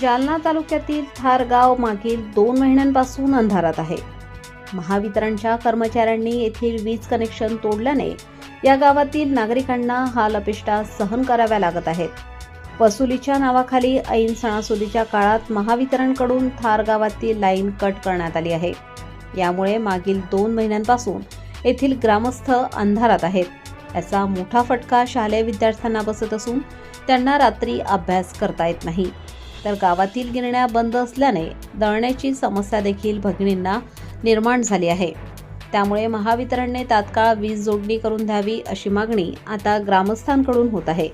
जालना तालुक्यातील थारगाव मागील दोन महिन्यांपासून अंधारात आहे. महावितरणच्या कर्मचाऱ्यांनी येथील वीज कनेक्शन तोडल्याने या गावातील नागरिकांना हा लपिष्टा सहन कराव्या लागत आहेत. वसुलीच्या नावाखाली ऐन सणासुदीच्या काळात महावितरणकडून थार गावातील लाईन कट करण्यात आली आहे. यामुळे मागील दोन महिन्यांपासून येथील ग्रामस्थ अंधारात आहेत. याचा मोठा फटका शालेय विद्यार्थ्यांना बसत असून त्यांना रात्री अभ्यास करता येत नाही. तर गावातील गिरण्या बंद असल्याने दळण्याची समस्या देखील भगिनींना निर्माण झाली आहे. त्यामुळे महावितरणने तात्काळ वीज जोडणी करून द्यावी अशी मागणी आता ग्रामस्थांकडून होत आहे.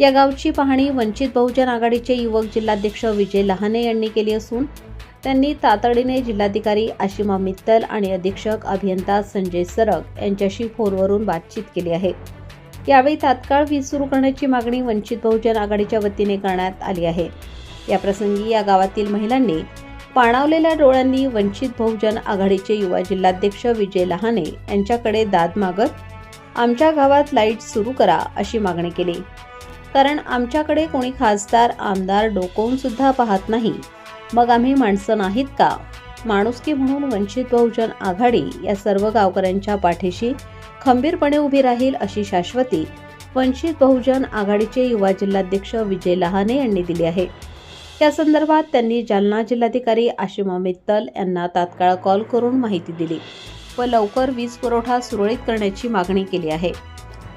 या गावची पाहणी वंचित बहुजन आघाडीचे युवक जिल्हाध्यक्ष विजय लहाने यांनी केली असून त्यांनी तातडीने जिल्हाधिकारी आशिमा मित्तल आणि अधीक्षक अभियंता संजय सरग यांच्याशी फोनवरून बातचीत केली आहे. यावेळी तात्काळ वीज सुरू करण्याची मागणी वंचित बहुजन आघाडीच्या वतीने करण्यात आली आहे. याप्रसंगी या गावातील महिलांनी पाणावलेल्या डोळ्यांनी वंचित बहुजन आघाडीचे युवा जिल्हाध्यक्ष विजय लहाने यांच्याकडे दाद मागत आमच्या गावात लाइट सुरू करा अशी मागणी केली. कारण आमच्याकडे कोणी खासदार आमदार डोकवून सुद्धा पाहत नाही. मग आम्ही माणसं नाहीत का? माणुसकी म्हणून वंचित बहुजन आघाडी या सर्व गावकऱ्यांच्या पाठीशी खंबीरपणे उभी राहील अशी शाश्वती वंचित बहुजन आघाडीचे युवा जिल्हाध्यक्ष विजय लहाने यांनी दिली आहे. या संदर्भात त्यांनी जालना जिल्हाधिकारी आशिमा मित्तल यांना तात्काळ कॉल करून माहिती दिली व लवकर वीज पुरवठा सुरळीत करण्याची मागणी केली आहे.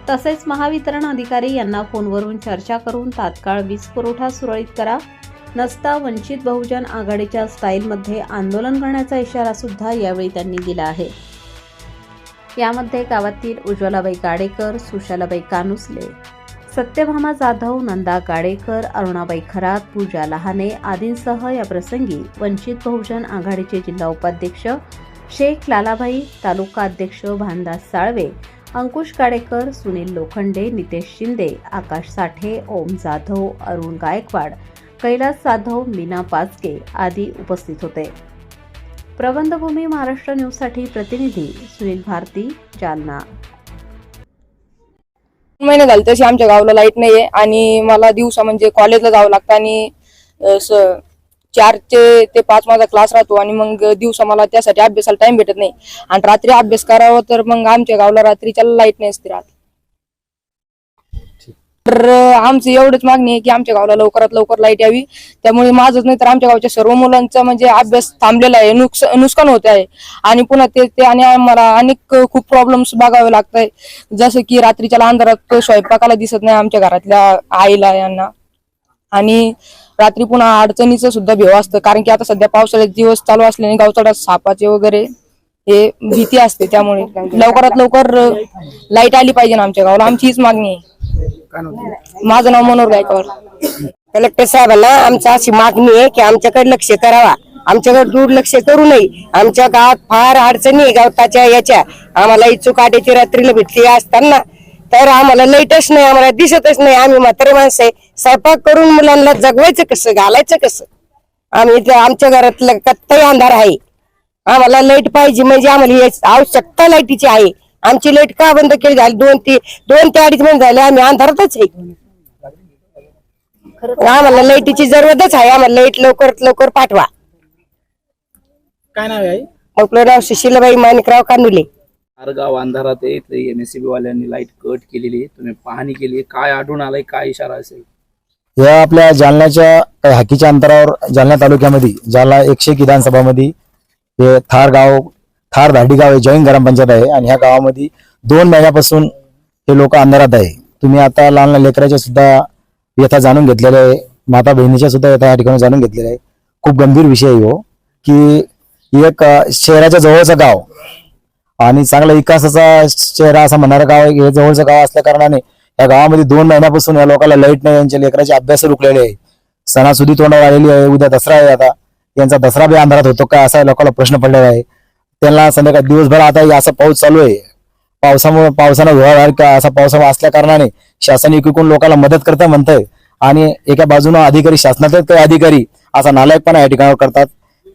तसेच महावितरण अधिकारी यांना फोनवरून चर्चा करून तात्काळ वीज पुरवठा सुरळीत करा नसता वंचित बहुजन आघाडीच्या स्टाईलमध्ये आंदोलन करण्याचा इशारा सुद्धा यावेळी त्यांनी दिला आहे. यामध्ये गावातील उज्ज्वलाबाई गाडेकर सुशालाबाई कानुसले सत्यभामा जाधव नंदा गाडेकर अरुणाबाई खरात पूजा लहाने आदींसह या प्रसंगी वंचित बहुजन आघाडीचे जिल्हा उपाध्यक्ष शेख लालाभाई तालुका अध्यक्ष भानदास साळवे अंकुश काडेकर सुनील लोखंडे नितेश शिंदे आकाश साठे ओम जाधव अरुण गायकवाड कैलास जाधव मीना पाचके आदी उपस्थित होते. प्रबंधभूमी महाराष्ट्र न्यूजसाठी प्रतिनिधी सुनील भारती जालना. महिने झाले तशी आमच्या गावाला लाइट नाहीये आणि मला दिवसा म्हणजे कॉलेजला जावं लागतं आणि अ, चार ते पाच माझा क्लास राहतो आणि मग दिवसा मला त्यासाठी अभ्यासाला टाइम भेटत नाही. आणि रात्री अभ्यास करावा तर मग आमच्या गावाला रात्रीच्या लाइट नाही असते राहत. तर आमची एवढंच मागणी आहे की आमच्या गावाला लवकरात लवकर लाइट यावी. त्यामुळे माझंच नाही तर आमच्या गावच्या सर्व मुलांचा म्हणजे अभ्यास थांबलेला आहे. नुकस नुकसान होत आहे. आणि पुन्हा ते ते आणि आम्हाला अनेक खूप प्रॉब्लेम्स बघावे लागत आहे जसं की रात्रीच्या अंधारात स्वयंपाकाला दिसत नाही आमच्या घरातल्या आईला यांना. आणि रात्री पुन्हा अडचणीचं सुद्धा भेव असतं. कारण की आता सध्या पावसाळ्याचे दिवस चालू असल्याने गावचाड्यात सापाचे वगैरे हे भीती असते त्यामुळे. लवकरात लवकर लाइट आली पाहिजे ना आमच्या गावाला. आमची हीच मागणी आहे. माझं नाव मनोहर गायकवाड. कलेक्टर साहेबांना आमची अशी मागणी आहे की आमच्याकडे लक्ष करावा आमच्याकडे दुर्लक्ष करू नये. आमच्या गावात फार अडचणी आहे गवताच्या याच्या. आम्हाला इच्छुक आडेची रात्रीला भेटली असताना तर आम्हाला लाईटच नाही आम्हाला दिसतच नाही. आम्ही म्हातारे माणसं आहे. स्वयंपाक करून मुलांना जगवायचं कसं घालायचं कसं? आम्ही आमच्या घरातलं कत्ताही अंधार आहे. आम्हाला लाइट पाहिजे म्हणजे आम्हाला आवश्यकता लाईटीची आहे. आमची लाइट का बंद केली झाली? दोन ते दोन ते अडीच महिने झाले आम्ही अंधारातच आहे. आम्हाला लाईटीची जरूरतच आहे. आम्हाला लाइट लवकरात लवकर पाठवा. काय नाव आहे आपलं नाव सुशीलाबाई माणिकराव कानुले. गाव अंधारात आहे इथं एमएससीबी वाल्यांनी लाइट कट केलेली आहे. तुम्ही पाहणी केली आहे. काय आढळून आलंय काय इशारा असेल? या आपल्या जालन्याच्या हाकीच्या अंतरावर जालना तालुक्यामध्ये जालना एकशे एक विधानसभामध्ये हे थार गाव थार धाडी गाव आहे जैन ग्रामपंचायत आहे आणि ह्या गावामध्ये दोन महिन्यापासून हे लोक अंधारात आहे. तुम्ही आता लहान लहान लेकराच्या सुद्धा व्यथा जाणून घेतलेल्या आहे. माता बहिणीच्या सुद्धा व्यथा या ठिकाणी जाणून घेतलेल्या आहे. खूप गंभीर विषय आहे हो की एक शहराच्या जवळचं गाव आणि चांगला विकासाचा चेहरा असा म्हणणारं गाव आहे. हे जवळचं गाव असल्या कारणाने या गावामध्ये दोन महिन्यापासून या लोकांना लाइट नाही यांच्या लेकराचे अभ्यास रुकलेले आहे. सणासुदी तोंडावर आलेली आहे. उद्या दसरा आहे आता. यांचा दसरा बी अंधारात होतो का असा लोकांना प्रश्न पडलेला आहे. त्यांना संध्याकाळ दिवसभर आता असा पाऊस चालू आहे. पावसामुळे पावसानं व्हावा का असा पावसामुळे असल्या कारणाने शासन एकीकडून लोकांना मदत करता म्हणतंय. आणि एका बाजूनं अधिकारी शासनातच काही अधिकारी असा नालायकपणा या ठिकाणावर करतात.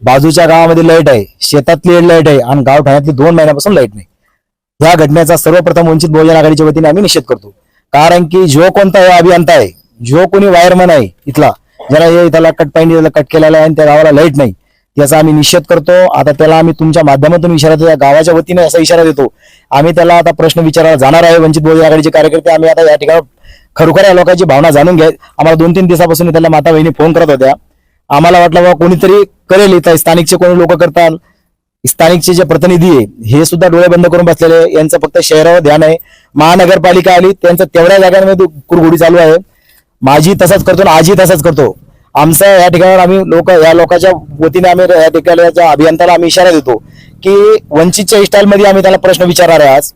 बाजूच्या गावामध्ये लाइट आहे शेतातली लाइट आहे आणि गाव ठाण्यातली दोन महिन्यापासून लाइट नाही. या घटनेचा सर्वप्रथम वंचित बहुजन आघाडीच्या वतीने आम्ही निषेध करतो. कारण की जो कोणता अभियंता आहे जो कोणी वायरमन आहे इथला जरा हे त्याला कट पाणी कट केलेला आहे आणि त्या गावाला लाइट नाही. याचा आम्ही निषेध करतो. आता त्याला आम्ही तुमच्या माध्यमातून इशारा देतो. गावाच्या वतीने असा इशारा देतो. आम्ही त्याला आता प्रश्न विचारायला जाणार आहे. वंचित बहुजन आघाडीचे कार्यकर्ते आम्ही आता या ठिकाणी खरोखर या लोकांची भावना जाणून घ्या. आम्हाला दोन तीन दिवसापासून त्याला माता बहिणी फोन करत होत्या. आम्हाला वाटलं बाबा कोणीतरी करेल इथं. स्थानिकचे कोणी लोक करतात. स्थानिकचे जे प्रतिनिधी आहे हे सुद्धा डोळे बंद करून बसलेले. यांचं फक्त शहरावर ध्यान आहे. महानगरपालिका आली. त्यांचं तेवढ्या जागांमध्ये कुरघोडी चालू आहे. माझी तसंच करतो आजी तसंच करतो. आमचं या ठिकाणावर आम्ही लोक या लोकांच्या वतीने आम्ही या ठिकाणच्या अभियंत्याला आम्ही इशारा देतो की वंचितच्या स्टाईलमध्ये आम्ही त्याला प्रश्न विचारणार आहे आज.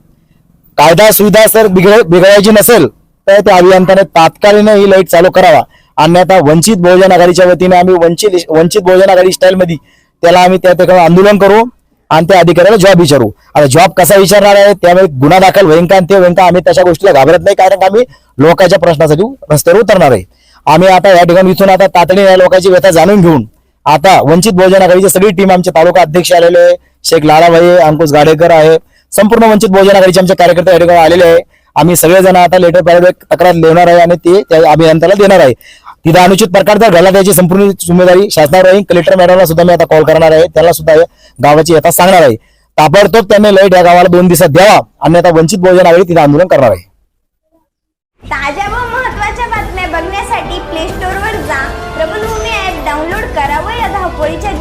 कायदा सुविधा जर बिघड बिघडायची नसेल तर त्या अभियंताने तात्कालीन ही लाइट चालू करावा. अन्यथा वंचित बहुजन आघाडीच्या वतीने आम्ही वंचित वंचित बहुजन आघाडी स्टाईलमध्ये त्याला आम्ही त्या ठिकाणी आंदोलन करू. आणि त्या अधिकाऱ्याला जॉब विचारू. आता जॉब कसा विचारणार आहे? त्यामुळे गुन्हा दाखल होईन का आणि ते होईन का आम्ही तशा गोष्टीला घाबरत नाही कारण आम्ही लोकांच्या प्रश्नासाठी रस्त्यावर उतरणार आहे. आम्ही आता या ठिकाणी इथून आता तातडीने या लोकांची व्यथा जाणून घेऊन आता वंचित बहुजन आघाडीची सगळी टीम आमचे तालुका अध्यक्ष आलेले आहे शेख लालाभाई अंकुश गाडेकर आहे. संपूर्ण वंचित बहुजन आघाडीचे आमचे कार्यकर्ते या ठिकाणी आलेले आहे आम्ही सगळेजण आता लेटर पॅरेड तक्रार लिहिणार आहे आणि ते त्या अभियंत्याला देणार आहे. तिथे अनुचित प्रकार जर घडला त्याची संपूर्ण जिम्मेदारी शासनावर राहील कलेक्टर मॅडमला सुद्धा मी आता कॉल करणार आहे. त्याला सुद्धा गावाची यथा सांगणार आहे. ताबडतोब त्यांनी लाइट या गावाला दोन दिवसात द्यावा. आणि आता वंचित बहुजन आघाडी तिथे आंदोलन करणार आहे. ताज्या व महत्त्वाच्या बातम्या बघण्यासाठी प्ले स्टोअरवर जा. प्रबलभूमी ॲप डाउनलोड करा व या धावपळीच्या